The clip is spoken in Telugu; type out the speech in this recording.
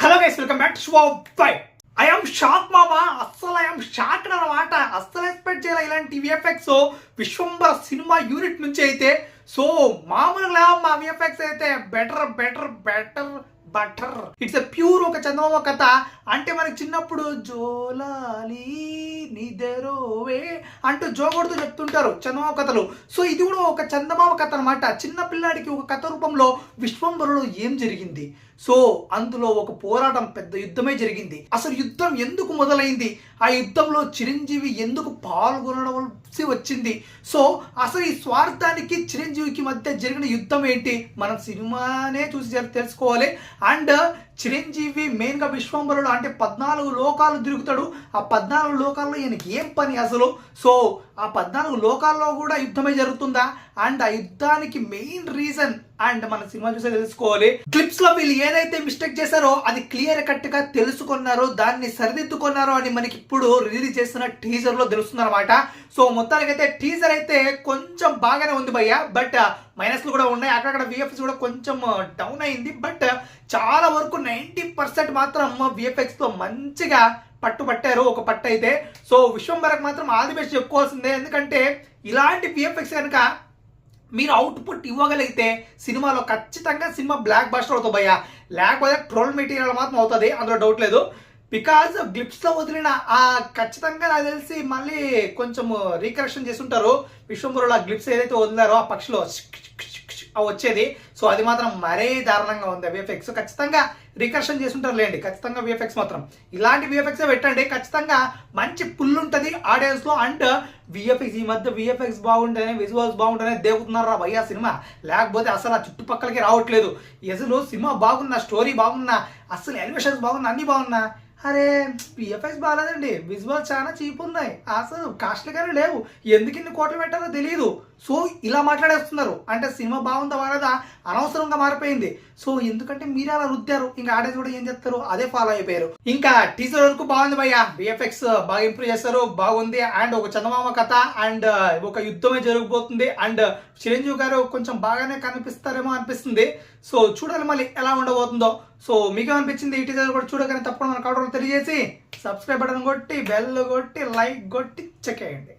Hello guys welcome back show by I shock మామా అస్సలు ఐఎమ్ షాక్ అన్నమాట. అస్సలు ఎక్స్పెక్ట్ చేయాలి ఇలాంటి విఎఫ్ఎక్స్ విశ్వంబర సినిమా యూనిట్ నుంచి అయితే సో మామూలుగా మా విఎఫ్ఎక్స్ అయితే better better better butter it's a pure ఒక చందమామ కథ. అంటే మనకి చిన్నప్పుడు జోలాలి నిదరోవే అంటూ జోగొడుతూ చెప్తుంటారు చందమామ కథలు. సో ఇది కూడా ఒక చందమామ కథ అనమాట చిన్న పిల్లాడికి ఒక కథ రూపంలో విశ్వంబరులో ఏం జరిగింది? సో అందులో ఒక పోరాటం పెద్ద యుద్ధమే జరిగింది. అసలు యుద్ధం ఎందుకు మొదలైంది? ఆ యుద్ధంలో చిరంజీవి ఎందుకు పాల్గొనవలసి వచ్చింది? సో అసలు ఈ స్వార్థానికి చిరంజీవికి మధ్య జరిగిన యుద్ధం ఏంటి? మనం సినిమానే చూసి తెలుసుకోవాలి. అండ్ చిరంజీవి మెయిన్గా విశ్వంబరుడు అంటే పద్నాలుగు లోకాలు తిరుగుతాడు. ఆ పద్నాలుగు లోకాల్లో ఈయనకి ఏం పని అసలు? సో ఆ పద్నాలుగు లోకాల్లో కూడా యుద్ధమే జరుగుతుందా? అండ్ ఆ యుద్ధానికి మెయిన్ రీజన్ అండ్ మన సినిమా చూసే తెలుసుకోవాలి. క్లిప్స్లో వీళ్ళు ఏదైతే మిస్టేక్ చేశారో అది క్లియర్ కట్గా తెలుసుకున్నారో దాన్ని సరిదిద్దుకున్నారో అని మనకి ఇప్పుడు రిలీజ్ చేస్తున్న టీజర్లో తెలుస్తుంది అనమాట సో మొత్తానికైతే టీజర్ అయితే కొంచెం బాగానే ఉంది భయ్య. బట్ మైనస్లు కూడా ఉన్నాయి. అక్కడక్కడ విఎఫ్ఎక్స్ కూడా కొంచెం uh, డౌన్ అయింది. బట్ uh, చాలా వరకు నైంటీ పర్సెంట్ మాత్రం విఎఫ్ఎక్స్తో మంచిగా పట్టు పట్టారు ఒక పట్టు అయితే. సో విశ్వంబరకు మాత్రం ఆది బెస్ట్ చెప్పుకోవాల్సిందే. ఎందుకంటే ఇలాంటి విఎఫ్ఎక్స్ కనుక మీరు అవుట్పుట్ ఇవ్వగలిగితే సినిమాలో ఖచ్చితంగా సినిమా బ్లాక్ బస్టర్ అవుతుంది భయ్య. లేకపోతే ట్రోల్ మెటీరియల్ మాత్రం అవుతుంది. అందులో డౌట్ లేదు. బికాజ్ గ్లిప్స్లో వదిలిన ఆ ఖచ్చితంగా నాకు తెలిసి మళ్ళీ కొంచెం రీకరెక్షన్ చేస్తుంటారు. విశ్వంబురులో ఆ గ్లిప్స్ ఏదైతే వదిలారో ఆ పక్షిలో. వచ్చేది. సో అది మాత్రం మరే దారుణంగా ఉంది. విఎఫ్ఎక్స్ ఖచ్చితంగా రికర్షన్ చేసుంటారు లేండి ఖచ్చితంగా విఎఫ్ఎక్స్ మాత్రం. ఇలాంటి విఎఫ్ఎక్స్ పెట్టండి. ఖచ్చితంగా మంచి పుల్ ఉంటుంది ఆడియన్స్లో. అండ్ విఎఫ్ఎక్స్ ఈ మధ్య విఎఫ్ఎక్స్ బాగుంటేనే విజువల్స్ బాగుంటేనే దేవుతున్నారా భయ్యా సినిమా? లేకపోతే అసలు ఆ చుట్టుపక్కలకి రావట్లేదు. అసలు సినిమా బాగున్నా స్టోరీ బాగున్నా అసలు ఎలివేషన్స్ బాగున్నా అన్ని బాగున్నా. అరే విఎఫ్ఎక్స్ బాగాలేదండి. విజువల్ చాలా చీప్ ఉన్నాయి. అసలు కాస్ట్లీగానే లేవు. ఎందుకు ఇన్ని కోట్లు పెట్టారో తెలియదు సో ఇలా మాట్లాడేస్తున్నారు. అంటే సినిమా బాగుందా బాగాలేదా అనవసరంగా మారిపోయింది. సో ఎందుకంటే మీరే అలా రుద్దారు. ఇంకా ఆడేది కూడా ఏం చేస్తారు? అదే ఫాలో అయిపోయారు. ఇంకా టీజర్ వరకు బాగుంది భయ్యా. విఎఫ్ఎక్స్ బాగా ఇంప్రూవ్ చేస్తారు బాగుంది. అండ్ ఒక చందమామ కథ అండ్ ఒక యుద్ధమే జరగబోతుంది. అండ్ చిరంజీవి గారు కొంచెం బాగానే కనిపిస్తారేమో అనిపిస్తుంది. సో చూడాలి మళ్ళీ ఎలా ఉండబోతుందో. సో మీకు అనిపించింది ఈ టీజర్ కూడా చూడగానే తప్పకుండా మన కౌంటర్లో తెలియజేసి సబ్స్క్రైబ్ బటన్ కొట్టి బెల్ కొట్టి లైక్ కొట్టి చెక్ చేయండి.